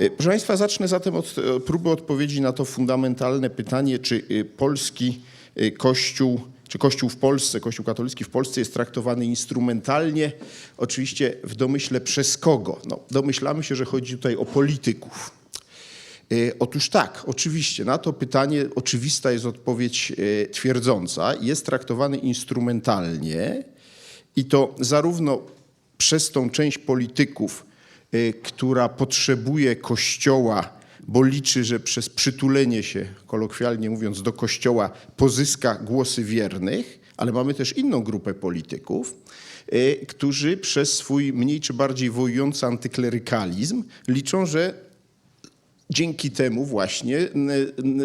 Y, Proszę Państwa, zacznę zatem od e, próby odpowiedzi na to fundamentalne pytanie, czy y, polski y, Kościół, czy Kościół w Polsce, Kościół katolicki w Polsce jest traktowany instrumentalnie, oczywiście w domyśle przez kogo? No, domyślamy się, że chodzi tutaj o polityków. Y, Otóż tak, oczywiście. Na to pytanie oczywista jest odpowiedź y, twierdząca. Jest traktowany instrumentalnie i to zarówno przez tą część polityków, y, która potrzebuje Kościoła, bo liczy, że przez przytulenie się, kolokwialnie mówiąc, do Kościoła pozyska głosy wiernych, ale mamy też inną grupę polityków, y, którzy przez swój mniej czy bardziej wojujący antyklerykalizm liczą, że dzięki temu właśnie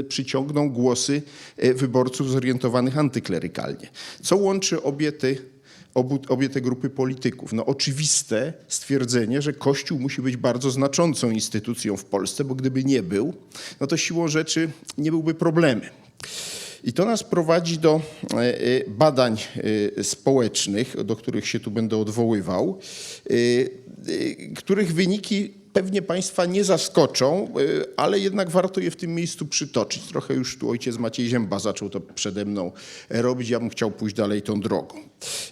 przyciągną głosy e, wyborców zorientowanych antyklerykalnie. Co łączy obie te, obu, obie te grupy polityków? No oczywiste stwierdzenie, że Kościół musi być bardzo znaczącą instytucją w Polsce, bo gdyby nie był, no to siłą rzeczy nie byłby problemem. I to nas prowadzi do e, e, badań e, społecznych, do których się tu będę odwoływał, których wyniki pewnie Państwa nie zaskoczą, e, ale jednak warto je w tym miejscu przytoczyć. Trochę już tu ojciec Maciej Zięba zaczął to przede mną robić, ja bym chciał pójść dalej tą drogą.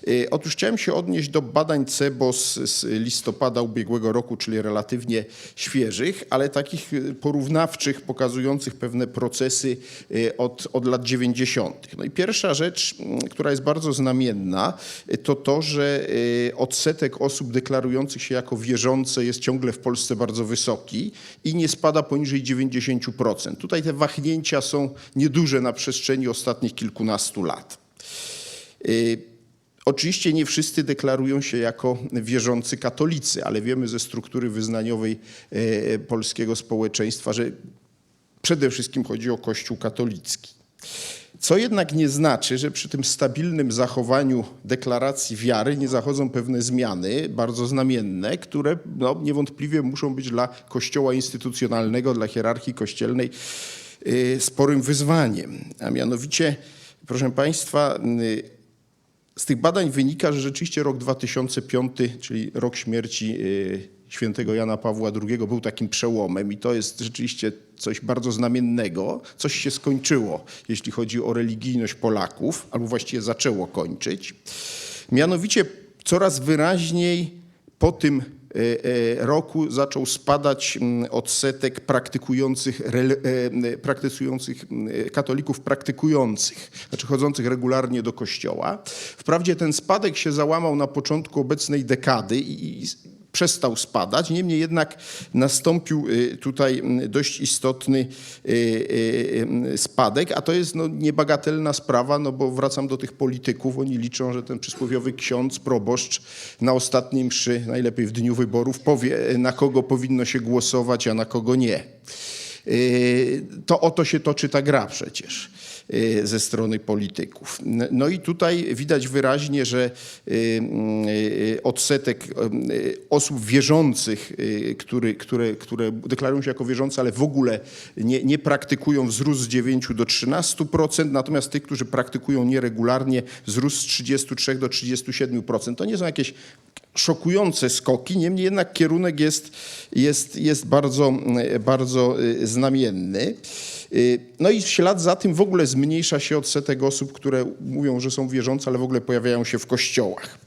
E, Otóż chciałem się odnieść do badań CEBOS z listopada ubiegłego roku, czyli relatywnie świeżych, ale takich e, porównawczych, pokazujących pewne procesy od, od lat 90. No i pierwsza rzecz, która jest bardzo znamienna, to to, że odsetek osób deklarujących się jako wierzące jest ciągle w Polsce bardzo wysoki i nie spada poniżej 90%. Tutaj te wahnięcia są nieduże na przestrzeni ostatnich kilkunastu lat. Y, Oczywiście nie wszyscy deklarują się jako wierzący katolicy, ale wiemy ze struktury wyznaniowej e, polskiego społeczeństwa, że przede wszystkim chodzi o Kościół katolicki. Co jednak nie znaczy, że przy tym stabilnym zachowaniu deklaracji wiary nie zachodzą pewne zmiany bardzo znamienne, które no, niewątpliwie muszą być dla Kościoła instytucjonalnego, dla hierarchii kościelnej y, sporym wyzwaniem. A mianowicie, proszę Państwa, y, z tych badań wynika, że rzeczywiście rok 2005, czyli rok śmierci y, świętego Jana Pawła II był takim przełomem i to jest rzeczywiście coś bardzo znamiennego. Coś się skończyło, jeśli chodzi o religijność Polaków, albo właściwie zaczęło kończyć. Mianowicie coraz wyraźniej po tym e, e, roku zaczął spadać mm, odsetek praktykujących, e, praktykujących katolików praktykujących, znaczy chodzących regularnie do kościoła. Wprawdzie ten spadek się załamał na początku obecnej dekady i przestał spadać, niemniej jednak nastąpił y, tutaj dość istotny y, y, spadek, a to jest no, niebagatelna sprawa, no bo wracam do tych polityków, oni liczą, że ten przysłowiowy ksiądz, proboszcz na ostatniej mszy, najlepiej w dniu wyborów, powie na kogo powinno się głosować, a na kogo nie. To o to się toczy ta gra przecież ze strony polityków. No i tutaj widać wyraźnie, że y, y, odsetek y, osób wierzących, y, który, które, które deklarują się jako wierzące, ale w ogóle nie, nie praktykują, wzrósł z 9 do 13%, natomiast tych, którzy praktykują nieregularnie, wzrósł z 33 do 37%. To nie są jakieś szokujące skoki, niemniej jednak kierunek jest, jest, jest bardzo, bardzo y, znamienny. Y, No i w ślad za tym w ogóle zmniejsza się odsetek osób, które mówią, że są wierzące, ale w ogóle pojawiają się w kościołach.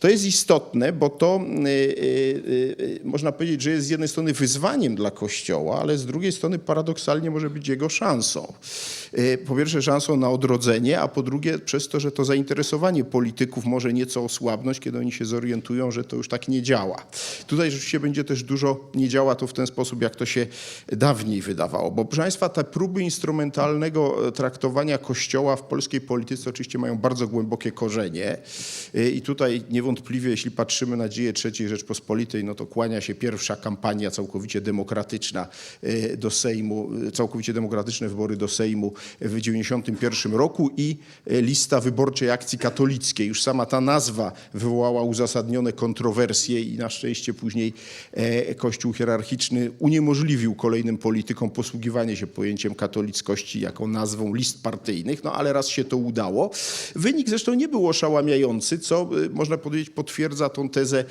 To jest istotne, bo to można powiedzieć, że jest z jednej strony wyzwaniem dla Kościoła, ale z drugiej strony paradoksalnie może być jego szansą. Y, Po pierwsze szansą na odrodzenie, a po drugie przez to, że to zainteresowanie polityków może nieco osłabnąć, kiedy oni się zorientują, że to już tak nie działa. Tutaj rzeczywiście będzie też dużo, nie działa to w ten sposób, jak to się dawniej wydawało. Bo proszę Państwa, te próby instrumentalnego e, traktowania Kościoła w polskiej polityce oczywiście mają bardzo głębokie korzenie. Y, I tutaj niewątpliwie, jeśli patrzymy na dzieje III Rzeczpospolitej, no to kłania się pierwsza kampania całkowicie demokratyczna y, do Sejmu, całkowicie demokratyczne wybory do Sejmu w 91 roku i e, lista wyborczej akcji katolickiej. Już sama ta nazwa wywołała uzasadnione kontrowersje i na szczęście później e, Kościół hierarchiczny uniemożliwił kolejnym politykom posługiwanie się pojęciem katolickości jako nazwą list partyjnych, no ale raz się to udało. Wynik zresztą nie był oszałamiający, co e, można powiedzieć potwierdza tą tezę,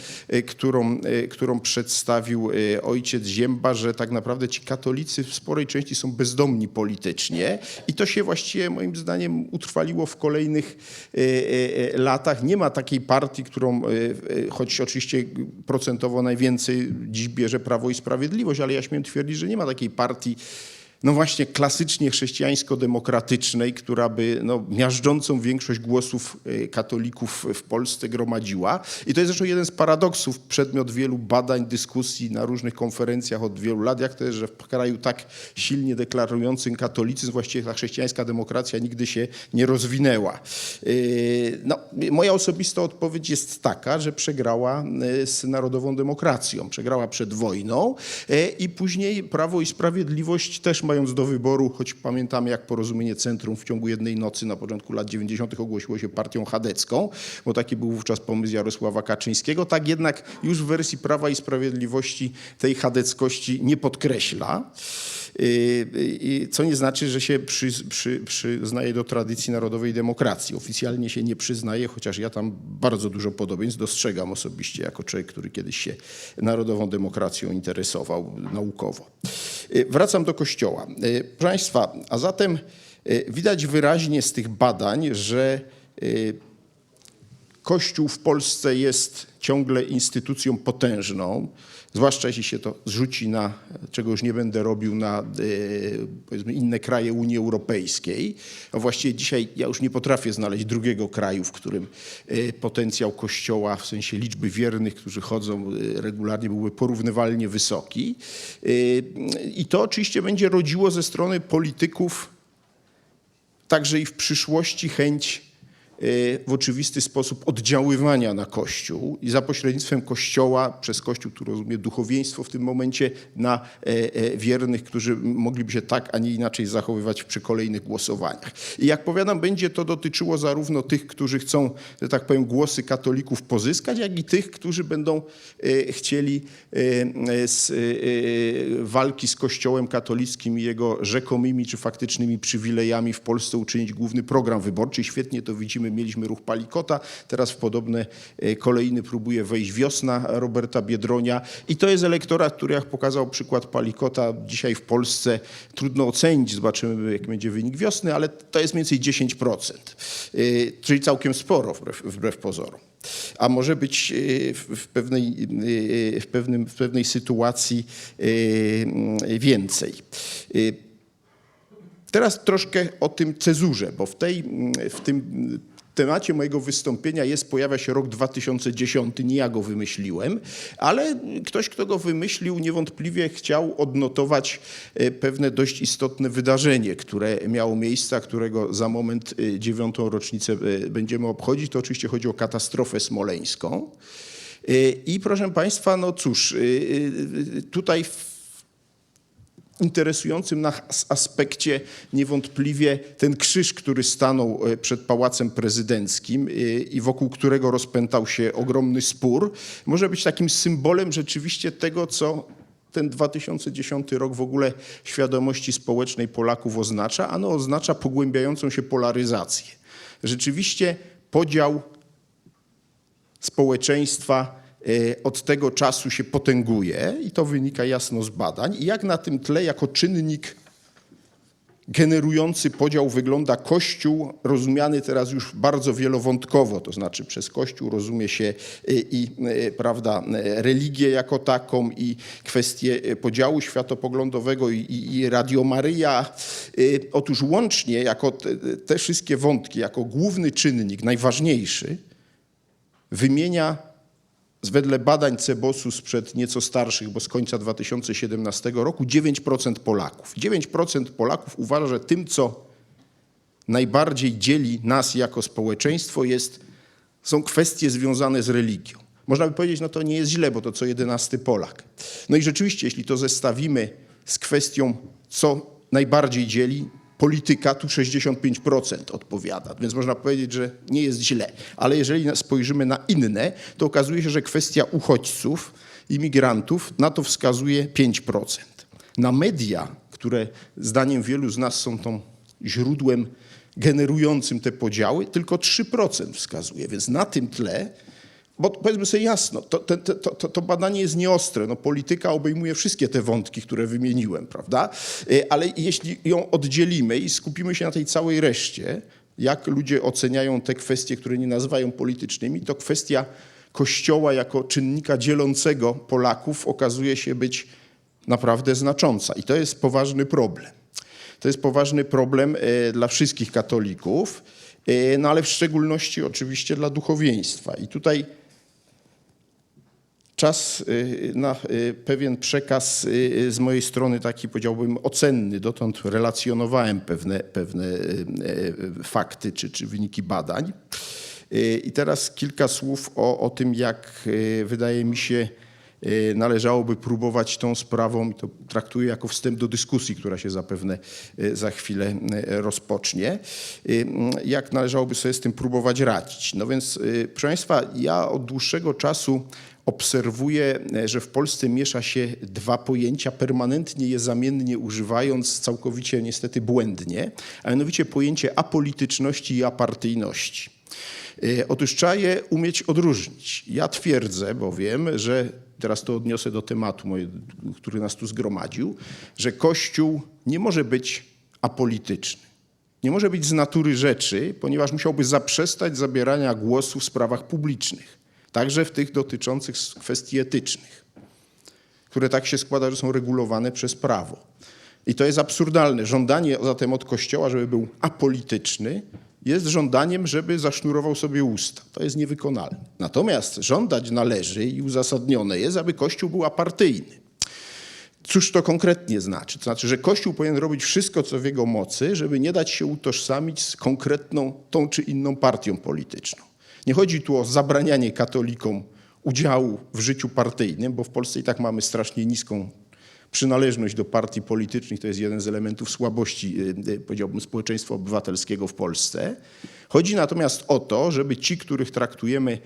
którą, którą przedstawił ojciec Zięba, że tak naprawdę ci katolicy w sporej części są bezdomni politycznie i to się właściwie moim zdaniem utrwaliło w kolejnych e, e, e, latach. Nie ma takiej partii, którą, choć oczywiście procentowo najwięcej dziś bierze Prawo i Sprawiedliwość, ale ja śmiem twierdzić, że nie ma takiej partii, no właśnie klasycznie chrześcijańsko-demokratycznej, która by no, miażdżącą większość głosów e, katolików w Polsce gromadziła. I to jest zresztą jeden z paradoksów, przedmiot wielu badań, dyskusji na różnych konferencjach od wielu lat, jak to jest, że w kraju tak silnie deklarującym katolicyzm właściwie ta chrześcijańska demokracja nigdy się nie rozwinęła. E, No, moja osobista odpowiedź jest taka, że przegrała e, z narodową demokracją, przegrała przed wojną i później Prawo i Sprawiedliwość też mając do wyboru, choć pamiętamy jak porozumienie centrum w ciągu jednej nocy na początku lat 90. ogłosiło się partią chadecką, bo taki był wówczas pomysł Jarosława Kaczyńskiego, tak jednak już w wersji Prawa i Sprawiedliwości tej chadeckości nie podkreśla. Yy, yy, Co nie znaczy, że się przy, przy, przyznaje do tradycji narodowej demokracji. Oficjalnie się nie przyznaje, chociaż ja tam bardzo dużo podobieństw dostrzegam osobiście jako człowiek, który kiedyś się narodową demokracją interesował naukowo. Yy, Wracam do kościoła. Yy, Proszę Państwa, a zatem yy, widać wyraźnie z tych badań, że Kościół w Polsce jest ciągle instytucją potężną, zwłaszcza jeśli się to zrzuci na, czego już nie będę robił, na e, powiedzmy inne kraje Unii Europejskiej. A właściwie dzisiaj ja już nie potrafię znaleźć drugiego kraju, w którym e, potencjał Kościoła w sensie liczby wiernych, którzy chodzą e, regularnie, byłby porównywalnie wysoki. I to oczywiście będzie rodziło ze strony polityków także i w przyszłości chęć w oczywisty sposób oddziaływania na Kościół i za pośrednictwem Kościoła, przez Kościół, tu rozumie duchowieństwo w tym momencie, na e, e, wiernych, którzy mogliby się tak, a nie inaczej zachowywać przy kolejnych głosowaniach. I jak powiadam, będzie to dotyczyło zarówno tych, którzy chcą, że tak powiem, głosy katolików pozyskać, jak i tych, którzy będą e, chcieli z walki z Kościołem katolickim i jego rzekomymi czy faktycznymi przywilejami w Polsce uczynić główny program wyborczy. Świetnie to widzimy, mieliśmy ruch Palikota, teraz w podobne kolejny próbuje wejść wiosna Roberta Biedronia. I to jest elektorat, który jak pokazał przykład Palikota dzisiaj w Polsce trudno ocenić, zobaczymy jaki będzie wynik wiosny, ale to jest mniej więcej 10%, e, czyli całkiem sporo wbrew, wbrew pozorom. A może być e, w pewnej, e, w pewnym, w pewnej sytuacji więcej. Teraz troszkę o tym cezurze, bo w, tej, w tym temacie mojego wystąpienia jest, pojawia się rok 2010, nie ja go wymyśliłem, ale ktoś, kto go wymyślił, niewątpliwie chciał odnotować e, pewne dość istotne wydarzenie, które miało miejsce, którego za moment e, dziewiątą rocznicę e, będziemy obchodzić. To oczywiście chodzi o katastrofę smoleńską. I proszę Państwa, no cóż, tutaj w interesującym nas aspekcie niewątpliwie ten krzyż, który stanął e, przed Pałacem Prezydenckim e, i wokół którego rozpętał się ogromny spór, może być takim symbolem rzeczywiście tego, co ten 2010 rok w ogóle świadomości społecznej Polaków oznacza. Ano oznacza pogłębiającą się polaryzację. Rzeczywiście podział społeczeństwa od tego czasu się potęguje i to wynika jasno z badań. I jak na tym tle, jako czynnik generujący podział wygląda Kościół, rozumiany teraz już bardzo wielowątkowo, to znaczy przez Kościół rozumie się e, i e, prawda, e, religię jako taką i kwestię podziału światopoglądowego i, i, i Radio Maryja. Otóż łącznie jako te, te wszystkie wątki, jako główny czynnik, najważniejszy, wymienia wedle badań Cebosu sprzed nieco starszych, bo z końca 2017 roku, 9% Polaków. 9% Polaków uważa, że tym, co najbardziej dzieli nas jako społeczeństwo, jest, są kwestie związane z religią. Można by powiedzieć, no to nie jest źle, bo to co jedenasty Polak. No i rzeczywiście, jeśli to zestawimy z kwestią, co najbardziej dzieli, polityka tu 65% odpowiada, więc można powiedzieć, że nie jest źle. Ale jeżeli spojrzymy na inne, to okazuje się, że kwestia uchodźców, imigrantów, na to wskazuje 5%. Na media, które zdaniem wielu z nas są tą źródłem generującym te podziały, tylko 3% wskazuje. Więc na tym tle bo powiedzmy sobie jasno, to, to, to, to, badanie jest nieostre. No, polityka obejmuje wszystkie te wątki, które wymieniłem, prawda? Y, Ale jeśli ją oddzielimy i skupimy się na tej całej reszcie, jak ludzie oceniają te kwestie, które nie nazywają politycznymi, to kwestia Kościoła jako czynnika dzielącego Polaków okazuje się być naprawdę znacząca. I to jest poważny problem. To jest poważny problem e, dla wszystkich katolików, e, no ale w szczególności oczywiście dla duchowieństwa. I tutaj czas y, na y, pewien przekaz y, z mojej strony, taki powiedziałbym ocenny. Dotąd relacjonowałem pewne, pewne fakty czy, czy wyniki badań. I teraz kilka słów o, o tym, jak wydaje mi się, należałoby próbować tą sprawą, i to traktuję jako wstęp do dyskusji, która się zapewne za chwilę rozpocznie, jak należałoby sobie z tym próbować radzić. No więc, proszę Państwa, ja od dłuższego czasu obserwuję, e, że w Polsce miesza się dwa pojęcia, permanentnie je zamiennie używając, całkowicie niestety błędnie, a mianowicie pojęcie apolityczności i apartyjności. E, Otóż trzeba je umieć odróżnić. Ja twierdzę bowiem, że teraz to odniosę do tematu, który nas tu zgromadził, że Kościół nie może być apolityczny. Nie może być z natury rzeczy, ponieważ musiałby zaprzestać zabierania głosu w sprawach publicznych, także w tych dotyczących kwestii etycznych, które tak się składa, że są regulowane przez prawo. I to jest absurdalne. Żądanie zatem od Kościoła, żeby był apolityczny, jest żądaniem, żeby zasznurował sobie usta. To jest niewykonalne. Natomiast żądać należy i uzasadnione jest, aby Kościół był apartyjny. Cóż to konkretnie znaczy? To znaczy, że Kościół powinien robić wszystko, co w jego mocy, żeby nie dać się utożsamić z konkretną tą czy inną partią polityczną. Nie chodzi tu o zabranianie katolikom udziału w życiu partyjnym, bo w Polsce i tak mamy strasznie niską przynależność do partii politycznych. To jest jeden z elementów słabości, y, y, powiedziałbym, społeczeństwa obywatelskiego w Polsce. Chodzi natomiast o to, żeby ci, których traktujemy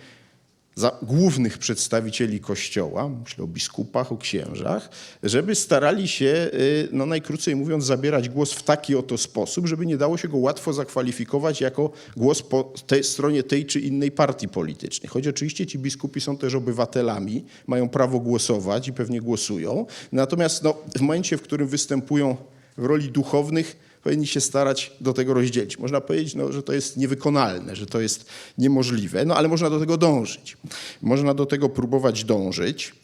głównych przedstawicieli Kościoła, myślę o biskupach, o księżach, żeby starali się, y, no najkrócej mówiąc, zabierać głos w taki oto sposób, żeby nie dało się go łatwo zakwalifikować jako głos po tej stronie tej czy innej partii politycznej. Choć oczywiście ci biskupi są też obywatelami, mają prawo głosować i pewnie głosują, natomiast no, w momencie, w którym występują w roli duchownych, powinni się starać do tego rozdzielić. Można powiedzieć, no, że to jest niewykonalne, że to jest niemożliwe, no ale można do tego dążyć. Można do tego próbować dążyć.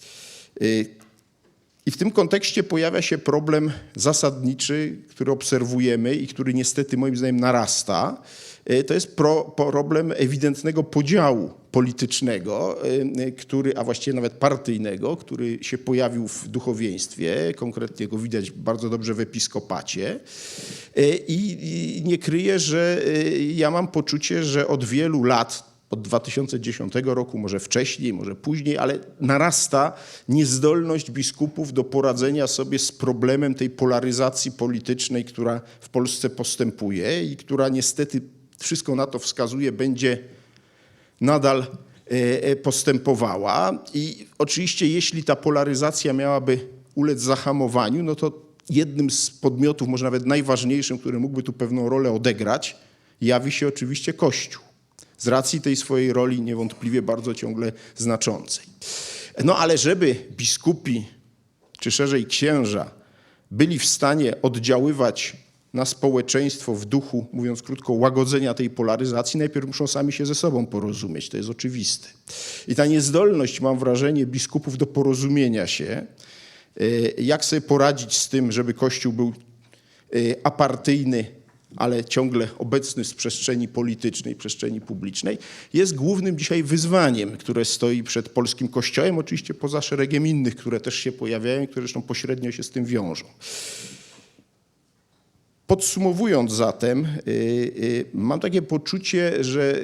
I w tym kontekście pojawia się problem zasadniczy, który obserwujemy i który niestety moim zdaniem narasta. Y, To jest pro, problem ewidentnego podziału politycznego, y, który, a właściwie nawet partyjnego, który się pojawił w duchowieństwie. Konkretnie go widać bardzo dobrze w episkopacie. I, i nie kryję, że ja mam poczucie, że od wielu lat od 2010 roku, może wcześniej, może później, ale narasta niezdolność biskupów do poradzenia sobie z problemem tej polaryzacji politycznej, która w Polsce postępuje i która niestety wszystko na to wskazuje, będzie nadal e, e, postępowała. I oczywiście, jeśli ta polaryzacja miałaby ulec zahamowaniu, no to jednym z podmiotów, może nawet najważniejszym, który mógłby tu pewną rolę odegrać, jawi się oczywiście Kościół. Z racji tej swojej roli niewątpliwie bardzo ciągle znaczącej. No ale żeby biskupi, czy szerzej księża, byli w stanie oddziaływać na społeczeństwo w duchu, mówiąc krótko, łagodzenia tej polaryzacji, najpierw muszą sami się ze sobą porozumieć. To jest oczywiste. I ta niezdolność, mam wrażenie, biskupów do porozumienia się, y, jak sobie poradzić z tym, żeby Kościół był y, apartyjny, ale ciągle obecny w przestrzeni politycznej, przestrzeni publicznej, jest głównym dzisiaj wyzwaniem, które stoi przed polskim Kościołem, oczywiście poza szeregiem innych, które też się pojawiają i które zresztą pośrednio się z tym wiążą. Podsumowując zatem, y, y, mam takie poczucie, że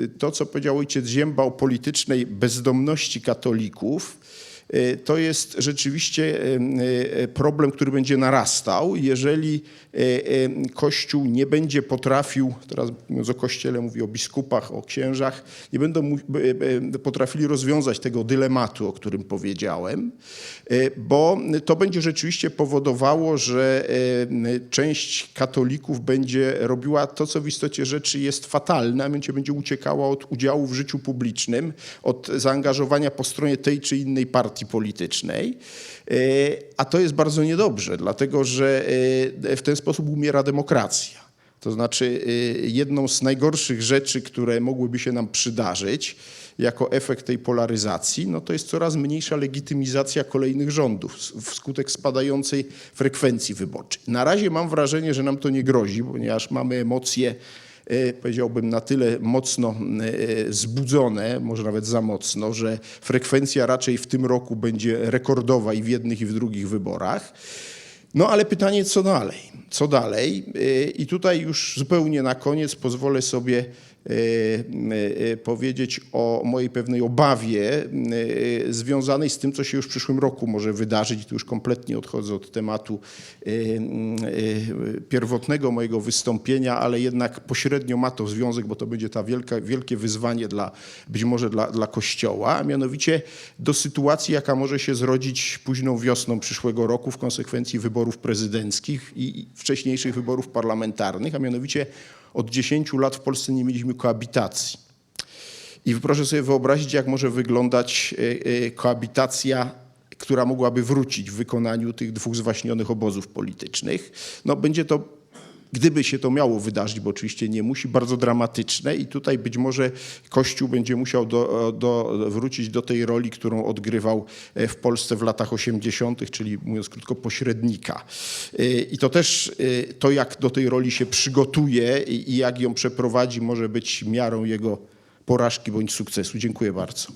y, to, co powiedział ojciec Zięba o politycznej bezdomności katolików, to jest rzeczywiście e, problem, który będzie narastał, jeżeli e, Kościół nie będzie potrafił, teraz mówiąc o Kościele, mówię o biskupach, o księżach, nie będą potrafili rozwiązać tego dylematu, o którym powiedziałem, bo to będzie rzeczywiście powodowało, że część katolików będzie robiła to, co w istocie rzeczy jest fatalne, a mianowicie będzie uciekała od udziału w życiu publicznym, od zaangażowania po stronie tej czy innej partii politycznej. E, A to jest bardzo niedobrze, dlatego że e, w ten sposób umiera demokracja. To znaczy, y, jedną z najgorszych rzeczy, które mogłyby się nam przydarzyć jako efekt tej polaryzacji, no to jest coraz mniejsza legitymizacja kolejnych rządów wskutek spadającej frekwencji wyborczej. Na razie mam wrażenie, że nam to nie grozi, ponieważ mamy emocje, powiedziałbym, na tyle mocno y, zbudzone, może nawet za mocno, że frekwencja raczej w tym roku będzie rekordowa i w jednych, i w drugich wyborach. No ale pytanie, co dalej? Co dalej? Yy, I tutaj już zupełnie na koniec pozwolę sobie powiedzieć o mojej pewnej obawie yy, związanej z tym, co się już w przyszłym roku może wydarzyć. I tu już kompletnie odchodzę od tematu pierwotnego mojego wystąpienia, ale jednak pośrednio ma to związek, bo to będzie wielka, wielkie wyzwanie dla, być może dla, dla Kościoła, a mianowicie do sytuacji, jaka może się zrodzić późną wiosną przyszłego roku w konsekwencji wyborów prezydenckich i wcześniejszych wyborów parlamentarnych, a mianowicie od 10 lat w Polsce nie mieliśmy koabitacji. I proszę sobie wyobrazić, jak może wyglądać e, e, koabitacja, która mogłaby wrócić w wykonaniu tych dwóch zwaśnionych obozów politycznych. No, będzie to, gdyby się to miało wydarzyć, bo oczywiście nie musi, bardzo dramatyczne i tutaj być może Kościół będzie musiał do, do, wrócić do tej roli, którą odgrywał e, w Polsce w latach 80., czyli mówiąc krótko, pośrednika. E, I to też e, to, jak do tej roli się przygotuje i jak ją przeprowadzi, może być miarą jego porażki bądź sukcesu. Dziękuję bardzo.